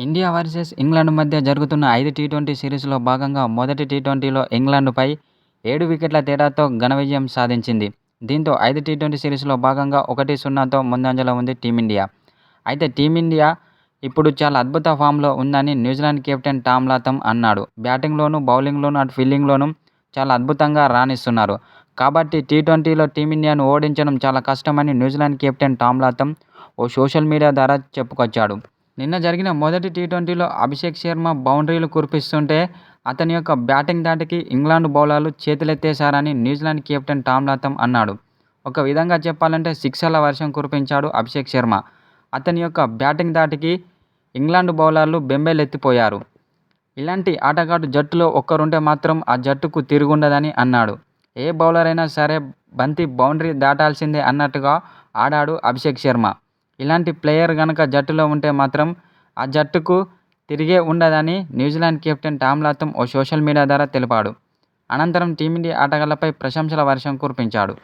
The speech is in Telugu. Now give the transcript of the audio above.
ఇండియా వర్సెస్ ఇంగ్లాండ్ మధ్య జరుగుతున్న ఐదు టీ-ట్వంటీ సిరీస్లో భాగంగా మొదటి టీ-ట్వంటీలో ఇంగ్లాండ్పై ఏడు వికెట్ల తేడాతో ఘన విజయం సాధించింది. దీంతో ఐదు టీ-ట్వంటీ సిరీస్లో భాగంగా ఒకటి సున్నాతో ముందంజలో ఉంది టీమిండియా. అయితే టీమిండియా ఇప్పుడు చాలా అద్భుత ఫామ్లో ఉందని న్యూజిలాండ్ కెప్టెన్ టామ్ లాథమ్ అన్నాడు. బ్యాటింగ్లోనూ, బౌలింగ్లోనూ, అటు ఫీల్డింగ్లోనూ చాలా అద్భుతంగా రాణిస్తున్నారు. కాబట్టి టీ-ట్వంటీలో టీమిండియాను ఓడించడం చాలా కష్టమని New Zealand captain Tom Latham ఓ సోషల్ మీడియా ద్వారా చెప్పుకొచ్చాడు. నిన్న జరిగిన మొదటి టీ-ట్వంటీలో అభిషేక్ శర్మ బౌండరీలు కురిపిస్తుంటే అతని యొక్క బ్యాటింగ్ దాటికి ఇంగ్లాండ్ బౌలర్లు చేతులెత్తేశారని New Zealand captain Tom Latham అన్నాడు. ఒక విధంగా చెప్పాలంటే సిక్సర్ల వర్షం కురిపించాడు అభిషేక్ శర్మ. అతని యొక్క బ్యాటింగ్ దాటికి ఇంగ్లాండ్ బౌలర్లు బెంబేలెత్తిపోయారు. ఇలాంటి ఆటగాడు జట్టులో ఒక్కరుంటే మాత్రం ఆ జట్టుకు తిరుగుండదని అన్నాడు. ఏ బౌలర్ అయినా సరే బంతి బౌండరీ దాటాల్సిందే అన్నట్టుగా ఆడాడు అభిషేక్ శర్మ. ఇలాంటి ప్లేయర్ కనుక జట్టులో ఉంటే మాత్రం ఆ జట్టుకు తిరిగే ఉండదని New Zealand captain Tom Latham ఓ సోషల్ మీడియా ద్వారా తెలిపాడు. అనంతరం టీమిండియా ఆటగాళ్ళపై ప్రశంసల వర్షం కురిపించాడు.